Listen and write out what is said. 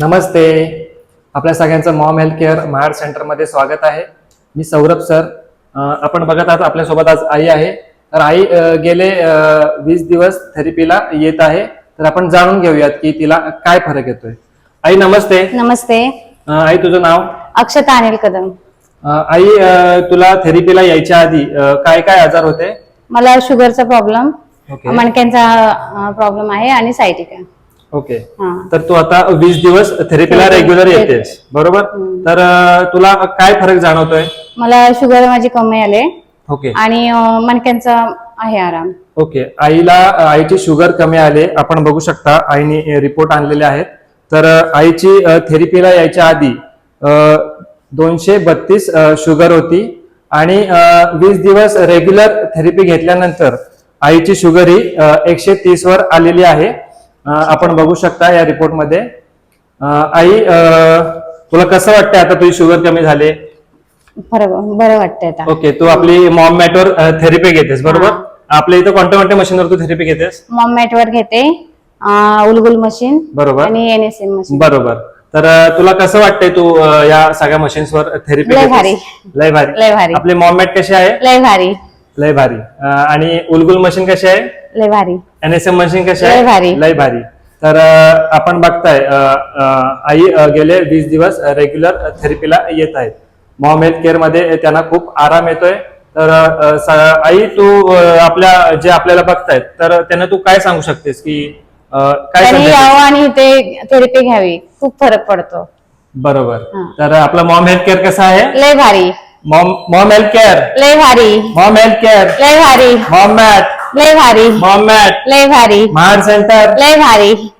नमस्ते. आपल्या सगळ्यांचं Maugham health care Mahad सेंटरमध्ये स्वागत आहे. मी सौरभ सर. आपण बघत आहात आपल्यासोबत आज आई आहे. तर आई गेले वीस दिवस थेरपीला येत आहे. तर आपण जाणून घेऊयात की तिला काय फरक येतोय. आई नमस्ते. नमस्ते. आई तुझं नाव? अक्षता अनिल कदम. आई तुला थेरपीला यायच्या आधी काय काय आजार होते? मला शुगरचा प्रॉब्लेम मणक्यांचा प्रॉब्लेम आहे आणि सायटिका ओके. तर तू आता वीस दिवस थेरपीला रेग्युलर येते. येतेस बरोबर? तर तुला काय फरक जाणवतोय? मला शुगर माझी कमी आले. ओके. आणि मणक्यांचा आहे आराम. ओके. आईला आईची शुगर कमी आले. आपण बघू शकता आईने रिपोर्ट आणलेले आहेत. तर आईची थेरपीला यायच्या आधी दोनशे बत्तीस शुगर होती. आणि वीस दिवस रेग्युलर थेरपी घेतल्यानंतर आईची शुगर ही एकशे तीस वर आलेली आहे. आपण बघू शकता या रिपोर्टमध्ये. आई तुला कसं वाटतंय आता तुझी शुगर कमी झाली? बरं वाटतंय आता. ओके तू आपली मॉम मॅटवर थेरपी घेतेस बरोबर? आपल्या इथं कोणत्या कोणत्या मशीनवर तू थेरपी घेतेस? मॉम मॅटवर घेते अं, उलगुल मशीन बरोबर. आणि एनएसएम मशीन बरोबर. तर अ, तुला कसं वाटतंय तू अ, या सगळ्या मशीन्स वर थेरपी लय भारी. लय भारी. लय भारी. आपली मॉम मॅट कशी आहे? लय भारी. लय भारी. अ, आणि उलगुल मशीन कशी आहे? लय भारी. एनएसएम मशीन कशी लय आहे? भारी. लय भारी. तर अ, आपण बघताय अ, अ, आई अ, गेले वीस दिवस रेग्युलर थेरपीला येत आहेत. मॉम हेल्थ केअरमध्ये त्यांना खूप आराम येतोय. तर अ, स- आई तू अ, आपल्या जे आपल्याला बघतायत तर त्यांना तू काय सांगू शकतेस की अ, काय त्यांनी संदेश यावं आणि इथे थेरपी घ्यावी. खूप फरक पडतो. बरोबर. हा. तर आपलं मॉम हेल्थ केअर कसं आहे? लय भारी. मॉम मॉम हेल्थ केअर लय भारी. मॉम हेल्थ केअर लय भारी. मॉम मॅट लय भारी. Mom mat. लय भारी. महाड सेंटर. लय भारी.